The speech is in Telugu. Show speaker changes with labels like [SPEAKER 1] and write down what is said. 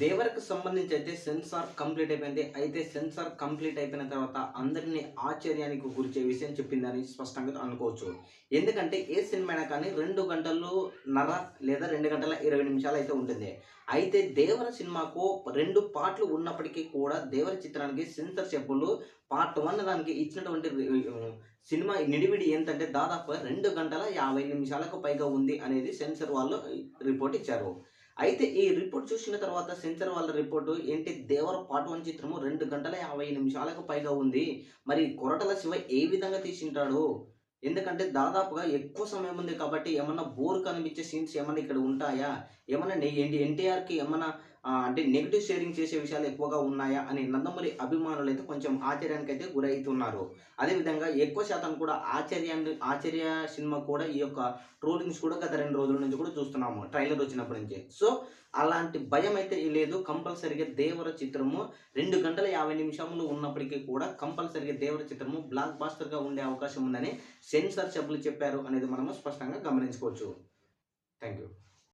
[SPEAKER 1] దేవరకు సంబంధించి అయితే సెన్సార్ కంప్లీట్ అయిపోయింది. అయితే సెన్సార్ కంప్లీట్ అయిపోయిన తర్వాత అందరినీ ఆశ్చర్యానికి గురిచే విషయం చెప్పిందని స్పష్టంగా అనుకోవచ్చు. ఎందుకంటే ఏ సినిమా అయినా కానీ రెండు గంటలు నర లేదా రెండు గంటల ఇరవై నిమిషాలు అయితే ఉంటుంది. అయితే దేవర సినిమాకు రెండు పార్ట్లు ఉన్నప్పటికీ కూడా దేవర చిత్రానికి సెన్సార్ చెప్పులు పార్ట్ వన్ దానికి ఇచ్చినటువంటి సినిమా నిడివిడి ఏంటంటే దాదాపు రెండు గంటల యాభై నిమిషాలకు పైగా ఉంది అనేది సెన్సర్ వాళ్ళు రిపోర్ట్ ఇచ్చారు. అయితే ఈ రిపోర్ట్ చూసిన తర్వాత సెన్సర్ వాళ్ళ రిపోర్టు ఏంటి దేవర పార్ట్ వన్ చిత్రము రెండు గంటల యాభై నిమిషాలకు పైగా ఉంది. మరి కొరటల శివ ఏ విధంగా తీసింటాడు? ఎందుకంటే దాదాపుగా ఎక్కువ సమయం ఉంది కాబట్టి ఏమన్నా బోర్ కనిపించే సీన్స్ ఏమన్నా ఇక్కడ ఉంటాయా? ఏమన్నా ఎన్టీఆర్కి ఏమన్నా అంటే నెగిటివ్ షేరింగ్ చేసే విషయాలు ఎక్కువగా ఉన్నాయా అని నందమూరి అభిమానులు అయితే కొంచెం ఆశ్చర్యానికి అయితే గురవుతున్నారు అదేవిధంగా ఎక్కువ శాతం కూడా ఆశ్చర్యాన్ని ఆశ్చర్య సినిమా కూడా ఈ యొక్క ట్రోలింగ్స్ కూడా గత రెండు రోజుల నుంచి కూడా చూస్తున్నాము ట్రైలర్ వచ్చినప్పటి నుంచి. సో అలాంటి భయం అయితే లేదు. కంపల్సరిగా దేవర చిత్రము రెండు గంటల యాభై నిమిషములు ఉన్నప్పటికీ కూడా కంపల్సరిగా దేవర చిత్రము బ్లాక్ బాస్టర్గా ఉండే అవకాశం ఉందని సెన్సార్ సభ్యులు చెప్పారు అనేది మనము స్పష్టంగా గమనించుకోవచ్చు. Thank you